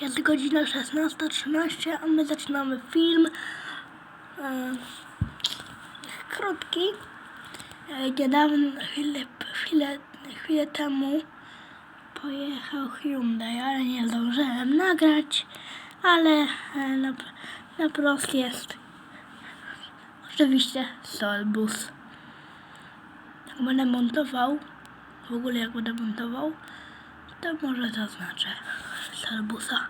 Jest godzina 16.13, a my zaczynamy film. E, krótki. E, niedawno, chwilę, chwilę, chwilę temu pojechał Hyundai, ale nie zdążyłem nagrać. Ale e, na, na prost jest oczywiście Solbus. Jak będę montował, w ogóle jak będę montował, to może zaznaczę Solbusa.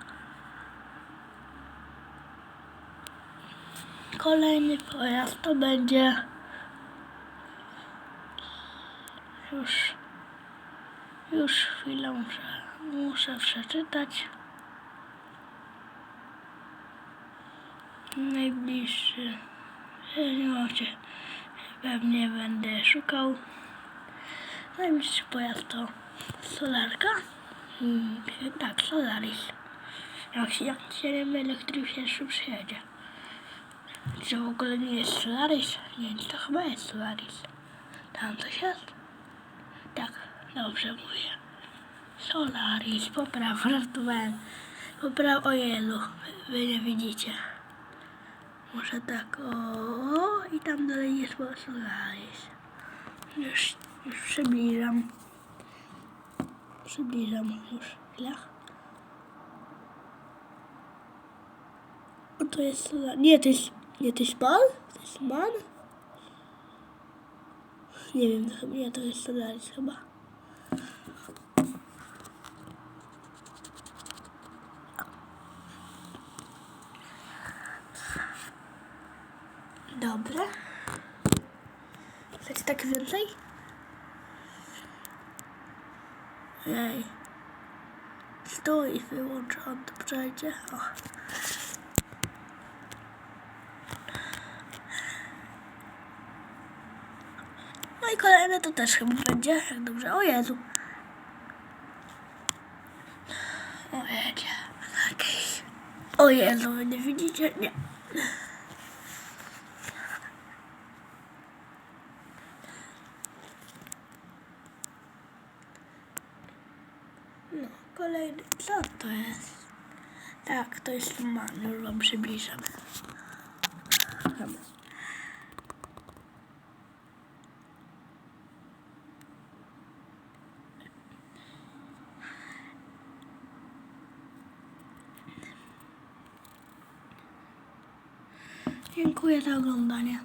Kolejny pojazd to będzie już już chwilę muszę, muszę przeczytać. Najbliższy minucie pewnie będę szukał. Najbliższy pojazd to Solarka. Hmm, tak, Solaris. Jak się, jak się nie mylę, który pierwszy przyjedzie. Czy w ogóle nie jest Solaris? Nie, to chyba jest Solaris. Tam coś jest? Tak, dobrze mówię. Solaris, popraw, żartowałem. Popraw, o Jezu, wy nie widzicie. Muszę tak, o, i tam dalej jest Solaris. Już, już przybliżam. Przybliżam już, chwilę. O, to jest. Nie, to jest, nie, to jest Bal? To jest Man? Nie wiem, to nie, to jest Solaris chyba. Dobre. Chcecie tak więcej? Ej. Stój, wyłączam, to przejdzie. O. No i kolejne to też chyba będzie, jak dobrze. O Jezu. O. Jakieś. O Jezu, nie widzicie? Nie. No, kolejny. Co to jest? Tak, to jest man. Już wam przybliżam. Dziękuję za oglądanie.